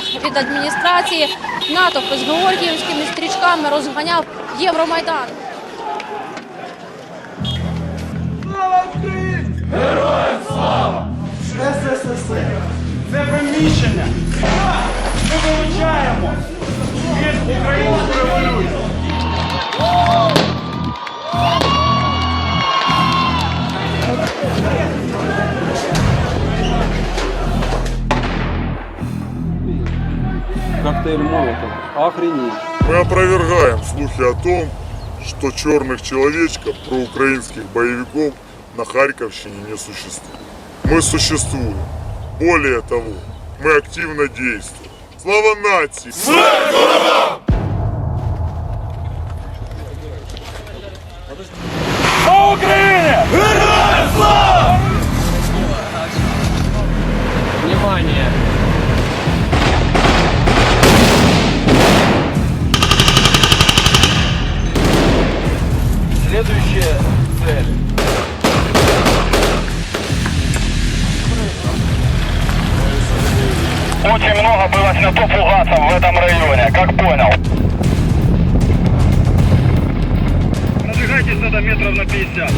метрах від адміністрації НАТО з георгіївськими стрічками розганяв Євромайдан. Коктейль Молотова. Охренеть. Мы опровергаем слухи о том, что черных человечков, проукраинских боевиков на Харьковщине не существует. Мы существуем. Более того, мы активно действуем. Слава нации! Слава было снято фугасом в этом районе, как понял. Продвигайтесь надо метров на 50.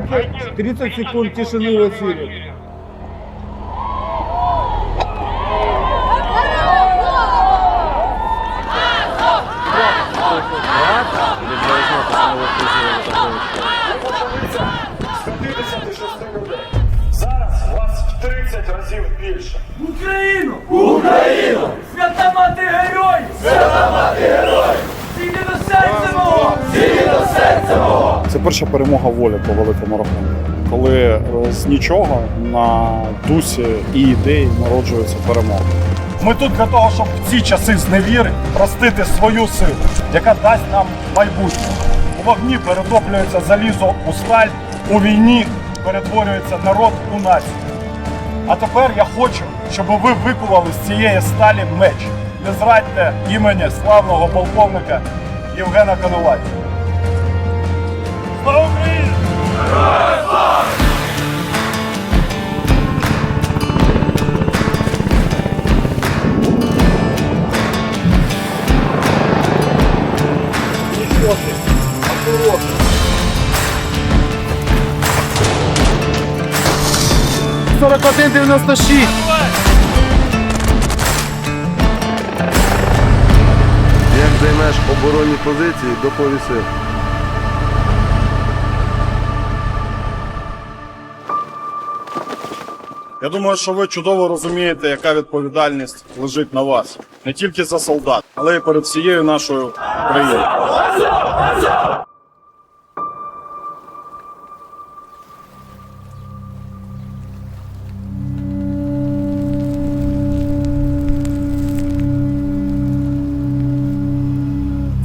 Дайте 30 секунд тишины в эфире. Зараз вас в 30 разів більше. Україну! Україну! Свята мати героїв! Свята мати героїв! Зійди до серця мого! Зійди до серця мого! Це перша перемога волі по великому рахунку, коли з нічого на дусі і ідеї народжується перемога. Ми тут для того, щоб в ці часи зневіри простити свою силу, яка дасть нам майбутнє. У вогні перетоплюється залізо у сталь, у війні перетворюється народ у націю. А тепер я хочу, щоб ви викували з цієї сталі меч. Не зрадьте імені славного полковника Євгена Коновальця. Слава Україні! Як займеш оборонні позиції, доповіси. Я думаю, що ви чудово розумієте, яка відповідальність лежить на вас не тільки за солдат, але й перед всією нашою країною.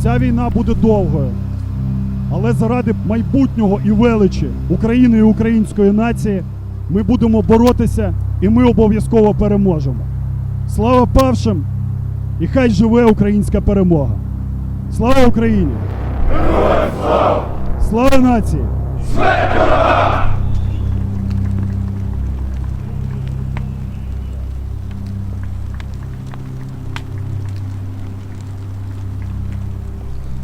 Ця війна буде довгою. Але заради майбутнього і величі України і української нації ми будемо боротися і ми обов'язково переможемо. Слава павшим! І хай живе українська перемога! Слава Україні! Слава нації! Смерть!